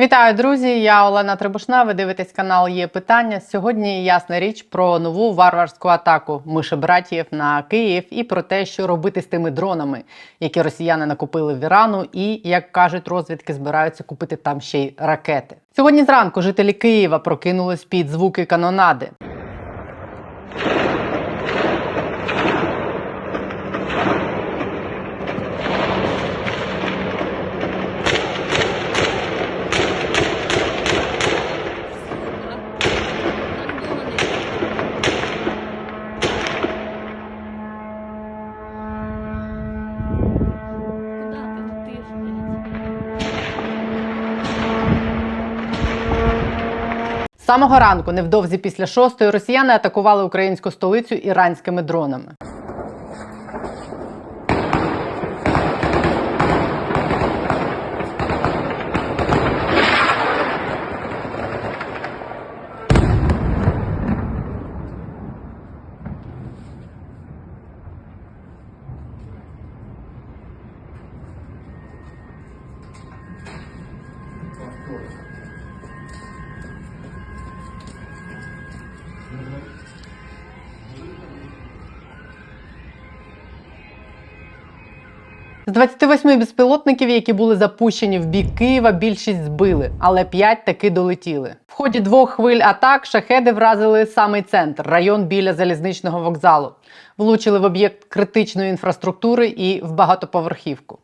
Вітаю, друзі! Я Олена Требушна. Ви дивитесь канал Є питання. Сьогодні ясна річ про нову варварську атаку мишебратів на Київ і про те, що робити з тими дронами, які росіяни накупили в Ірану, і як кажуть розвідки, збираються купити там ще й ракети. Сьогодні зранку жителі Києва прокинулись під звуки канонади. Самого ранку, невдовзі після шостої, росіяни атакували українську столицю іранськими дронами. З 28 безпілотників, які були запущені в бік Києва, більшість збили, але 5 таки долетіли. В ході двох хвиль атак шахеди вразили самий центр, район біля залізничного вокзалу. Влучили в об'єкт критичної інфраструктури і в багатоповерхівку.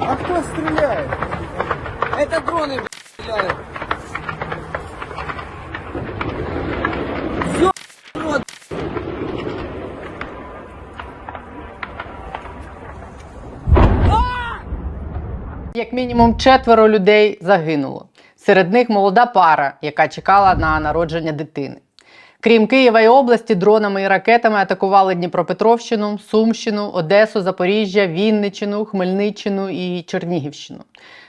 А кто стреляет? Это дроны, блядь, Як мінімум четверо людей загинуло. Серед них молода пара, яка чекала на народження дитини. Крім Києва і області, дронами і ракетами атакували Дніпропетровщину, Сумщину, Одесу, Запоріжжя, Вінниччину, Хмельниччину і Чернігівщину.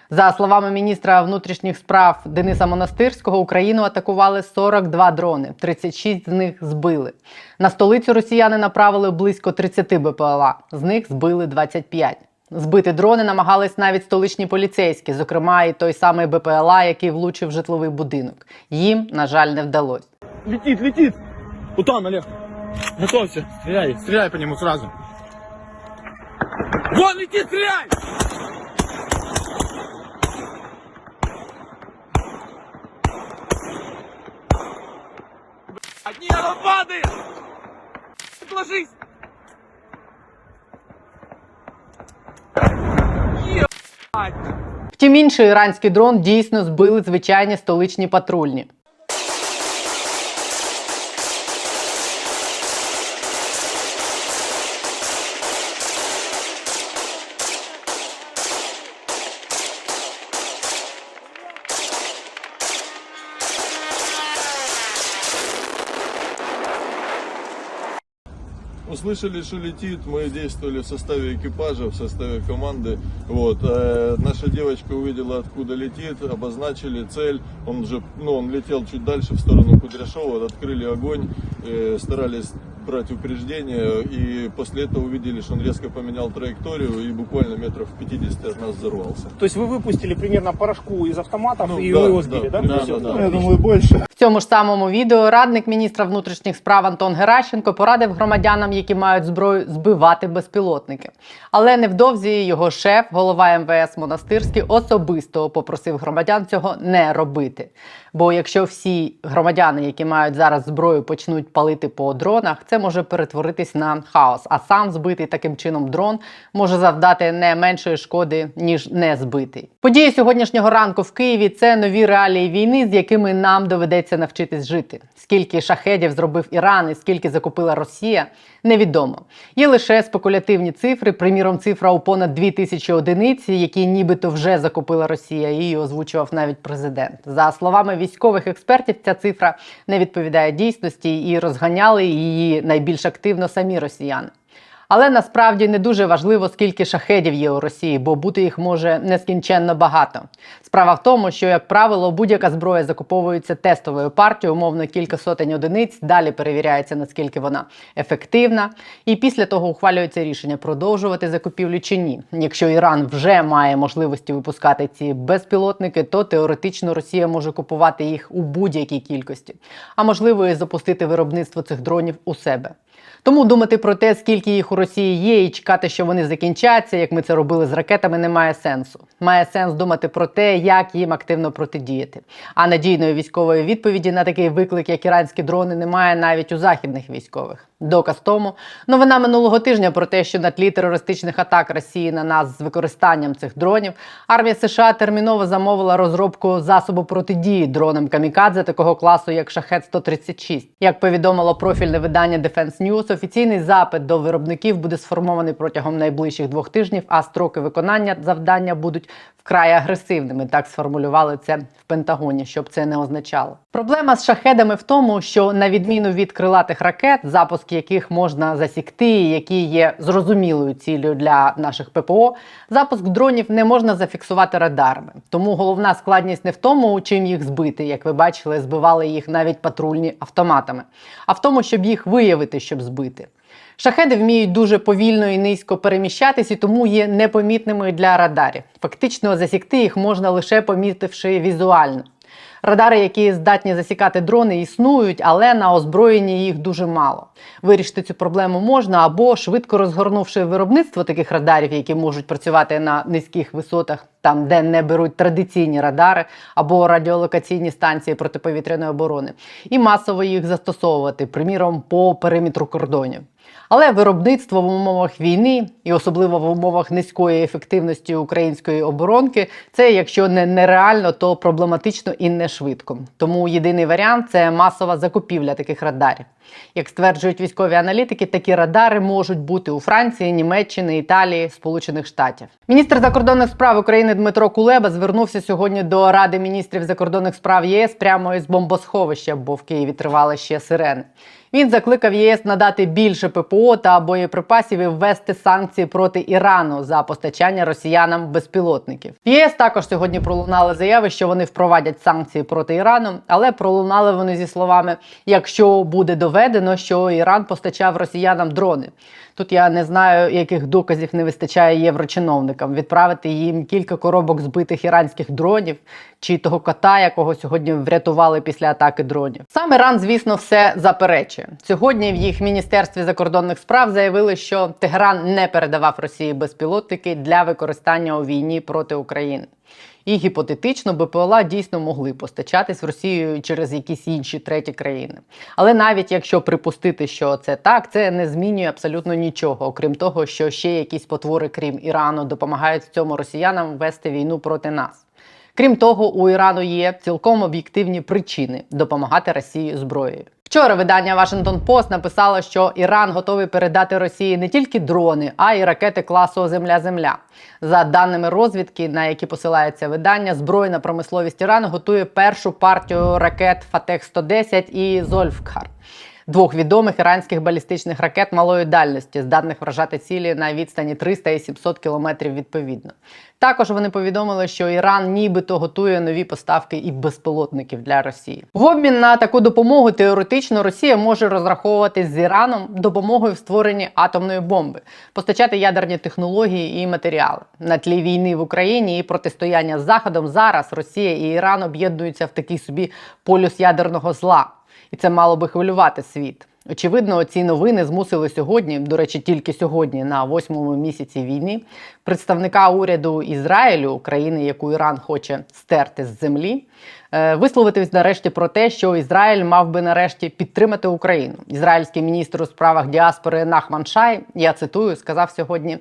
За словами міністра внутрішніх справ Дениса Монастирського, Україну атакували 42 дрони, 36 з них збили. На столицю росіяни направили близько 30 БПЛА, з них збили 25. Збити дрони намагались навіть столичні поліцейські, зокрема і той самий БПЛА, який влучив в житловий будинок. Їм, на жаль, не вдалося. Летит, летит. Вот там, Олег. Готовься. Стреляй, стреляй по нему сразу. Вон летит, стреляй! Одни он падает! Ложись! Втім, інший іранський дрон дійсно збили звичайні столичні патрульні. Услышали, что летит, мы действовали в составе экипажа, в составе команды. Вот, э, наша девочка увидела, откуда летит, обозначили цель. Он же, ну, он летел чуть дальше в сторону Кудряшова, открыли огонь, э, старались брать упреждение, и после этого увидели, что он резко поменял траекторию и буквально метров в 50 от нас взорвался. То есть вы выпустили примерно порошку из автоматов Ну, и да, его да, сбили, да? да, Всё. да, да. Я думаю, больше. Цьому ж самому відео радник міністра внутрішніх справ Антон Геращенко порадив громадянам, які мають зброю, збивати безпілотники. Але невдовзі його шеф, голова МВС Монастирський, особисто попросив громадян цього не робити. Бо якщо всі громадяни, які мають зараз зброю, почнуть палити по дронах, це може перетворитись на хаос. А сам збитий таким чином дрон може завдати не меншої шкоди, ніж не збитий. Події сьогоднішнього ранку в Києві це нові реалії війни, з якими нам доведеться навчитись жити. Скільки шахедів зробив Іран і скільки закупила Росія, невідомо. Є лише спекулятивні цифри. Приміром, цифра у понад 2000 одиниць, які нібито вже закупила Росія. Її озвучував навіть президент. За словами військових експертів, ця цифра не відповідає дійсності і розганяли її найбільш активно самі росіяни. Але насправді не дуже важливо, скільки шахедів є у Росії, бо бути їх може нескінченно багато. Справа в тому, що, як правило, будь-яка зброя закуповується тестовою партією, умовно кілька сотень одиниць. Далі перевіряється, наскільки вона ефективна, і після того ухвалюється рішення продовжувати закупівлю чи ні. Якщо Іран вже має можливості випускати ці безпілотники, то теоретично Росія може купувати їх у будь-якій кількості, а можливо і запустити виробництво цих дронів у себе. Тому думати про те, скільки їх у Росії є, і чекати, що вони закінчаться, як ми це робили з ракетами, немає сенсу. Має сенс думати про те, як їм активно протидіяти. А надійної військової відповіді на такий виклик, як іранські дрони, немає навіть у західних військових. Доказ тому. Новина минулого тижня про те, що на тлі терористичних атак Росії на нас з використанням цих дронів армія США терміново замовила розробку засобу протидії дронам камікадзе такого класу, як Шахет 136 Як повідомило профільне видання Defense News, офіційний запит до виробників буде сформований протягом найближчих двох тижнів, а строки виконання завдання будуть вкрай агресивними. Так сформулювали це в Пентагоні, щоб це не означало. Проблема з шахедами в тому, що на відміну від крилатих ракет, запуск яких можна засікти, які є зрозумілою цілею для наших ППО, запуск дронів не можна зафіксувати радарами. Тому головна складність не в тому, чим їх збити, як ви бачили, збивали їх навіть патрульні автоматами, а в тому, щоб їх виявити, щоб збити. Шахеди вміють дуже повільно і низько переміщатись і тому є непомітними для радарів. Фактично засікти їх можна лише помітивши візуально. Радари, які здатні засікати дрони, існують, але на озброєнні їх дуже мало. Вирішити цю проблему можна або швидко розгорнувши виробництво таких радарів, які можуть працювати на низьких висотах, там де не беруть традиційні радари або радіолокаційні станції протиповітряної оборони, і масово їх застосовувати, приміром, по периметру кордонів. Але виробництво в умовах війни і особливо в умовах низької ефективності української оборонки, це якщо не нереально, то проблематично і не швидко. Тому єдиний варіант це масова закупівля таких радарів. Як стверджують військові аналітики, такі радари можуть бути у Франції, Німеччини, Італії, Сполучених Штатів. Міністр закордонних справ України Дмитро Кулеба звернувся сьогодні до Ради міністрів закордонних справ ЄС прямо із бомбосховища, бо в Києві тривали ще сирени. Він закликав ЄС надати більше ППО та боєприпасів і ввести санкції проти Ірану за постачання росіянам безпілотників. ЄС також сьогодні пролунали заяви, що вони впровадять санкції проти Ірану, але пролунали вони зі словами: якщо буде доведено, що Іран постачав росіянам дрони. Тут я не знаю, яких доказів не вистачає єврочиновникам відправити їм кілька коробок збитих іранських дронів чи того кота, якого сьогодні врятували після атаки дронів. Сам Іран, звісно, все заперечує. Сьогодні в їх міністерстві закордонних справ заявили, що Тегеран не передавав Росії безпілотники для використання у війні проти України. І гіпотетично БПЛА дійсно могли постачатись в Росію через якісь інші треті країни. Але навіть якщо припустити, що це так, це не змінює абсолютно нічого, окрім того, що ще якісь потвори, крім Ірану, допомагають в цьому росіянам вести війну проти нас. Крім того, у Ірану є цілком об'єктивні причини допомагати Росії зброєю. Вчора видання Washington Post написало, що Іран готовий передати Росії не тільки дрони, а й ракети класу Земля-Земля. За даними розвідки, на які посилається видання, збройна промисловість Ірану готує першу партію ракет Фатех 110 і Зольфкар. Двох відомих іранських балістичних ракет малої дальності, здатних вражати цілі на відстані 300 і 700 кілометрів відповідно. Також вони повідомили, що Іран нібито готує нові поставки і безпілотників для Росії. В обмін на таку допомогу теоретично Росія може розраховувати з Іраном допомогою в створенні атомної бомби, постачати ядерні технології і матеріали на тлі війни в Україні і протистояння з Заходом. Зараз Росія і Іран об'єднуються в такий собі полюс ядерного зла, і це мало би хвилювати світ. Очевидно, ці новини змусили сьогодні, до речі, тільки сьогодні, на восьмому місяці війни, представника уряду Ізраїлю, країни, яку Іран хоче стерти з землі, е, висловитись нарешті про те, що Ізраїль мав би нарешті підтримати Україну. Ізраїльський міністр у справах діаспори Нахман Шай, я цитую, сказав сьогодні: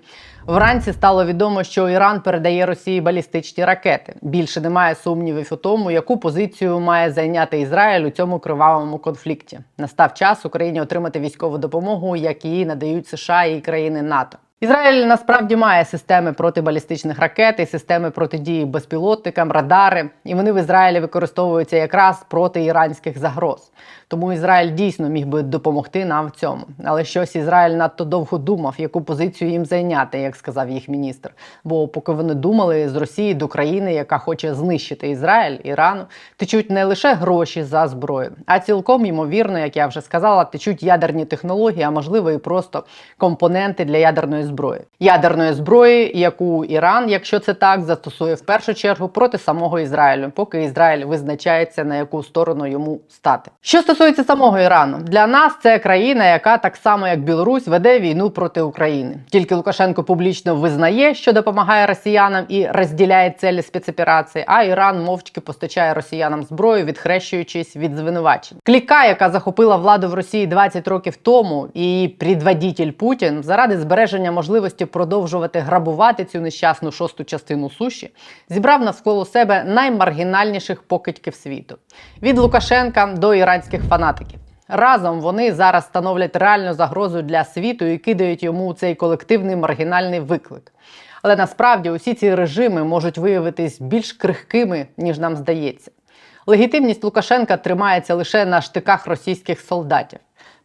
вранці стало відомо, що Іран передає Росії балістичні ракети. Більше немає сумнівів у тому, яку позицію має зайняти Ізраїль у цьому кривавому конфлікті. Настав час Україні отримати військову допомогу, як її надають США і країни НАТО. Ізраїль насправді має системи протибалістичних ракет системи протидії безпілотникам, радари, і вони в Ізраїлі використовуються якраз проти іранських загроз. Тому Ізраїль дійсно міг би допомогти нам в цьому. Але щось Ізраїль надто довго думав, яку позицію їм зайняти, як сказав їх міністр. Бо поки вони думали з Росії до країни, яка хоче знищити Ізраїль, Ірану, течуть не лише гроші за зброю, а цілком ймовірно, як я вже сказала, течуть ядерні технології, а можливо і просто компоненти для ядерної зброї. Ядерної зброї, яку Іран, якщо це так, застосує в першу чергу проти самого Ізраїлю, поки Ізраїль визначається на яку сторону йому стати. Що стосується самого Ірану, для нас це країна, яка так само як Білорусь веде війну проти України. Тільки Лукашенко публічно визнає, що допомагає росіянам і розділяє цілі спецоперації, а Іран мовчки постачає росіянам зброю, відхрещуючись від звинувачень. Кліка, яка захопила владу в Росії 20 років тому, і її предводитель Путін заради збереження можливості продовжувати грабувати цю нещасну шосту частину суші, зібрав навколо себе наймаргінальніших покидьків світу від Лукашенка до іранських фанатиків. Разом вони зараз становлять реальну загрозу для світу і кидають йому цей колективний маргінальний виклик. Але насправді усі ці режими можуть виявитись більш крихкими, ніж нам здається. Легітимність Лукашенка тримається лише на штиках російських солдатів.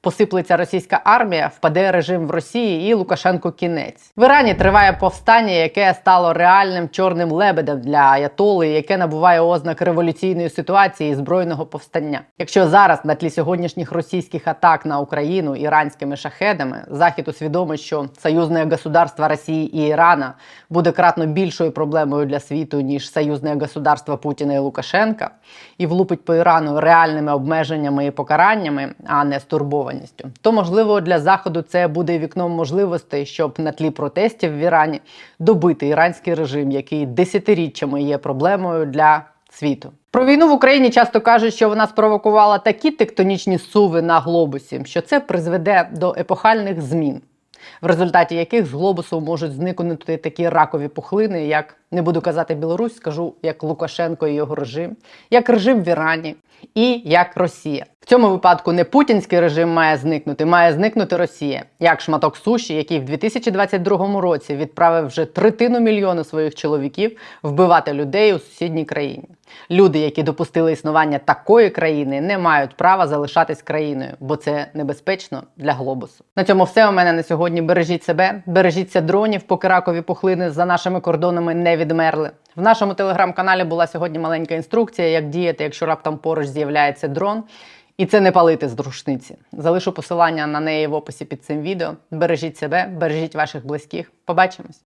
Посиплеться російська армія, впаде режим в Росії і Лукашенко кінець. В Ірані триває повстання, яке стало реальним чорним лебедем для аятоли, яке набуває ознак революційної ситуації і збройного повстання. Якщо зараз на тлі сьогоднішніх російських атак на Україну іранськими шахедами захід усвідомить, що союзне государство Росії і Ірана буде кратно більшою проблемою для світу ніж союзне государство Путіна і Лукашенка, і влупить по Ірану реальними обмеженнями і покараннями, а не стурбованістю, то можливо для заходу це буде вікном можливостей, щоб на тлі протестів в Ірані добити іранський режим, який десятиріччями є проблемою для світу. Про війну в Україні часто кажуть, що вона спровокувала такі тектонічні суви на глобусі, що це призведе до епохальних змін, в результаті яких з глобусу можуть зникнути такі ракові пухлини, як не буду казати Білорусь, скажу як Лукашенко і його режим, як режим в Ірані і як Росія. В цьому випадку не путінський режим має зникнути, має зникнути Росія, як шматок суші, який в 2022 році відправив вже третину мільйону своїх чоловіків вбивати людей у сусідній країні. Люди, які допустили існування такої країни, не мають права залишатись країною, бо це небезпечно для глобусу. На цьому все у мене на сьогодні. Бережіть себе, бережіться дронів, поки ракові пухлини за нашими кордонами не відмерли. В нашому телеграм-каналі була сьогодні маленька інструкція, як діяти, якщо раптом поруч з'являється дрон. І це не палити з рушниці. Залишу посилання на неї в описі під цим відео. Бережіть себе, бережіть ваших близьких. Побачимось!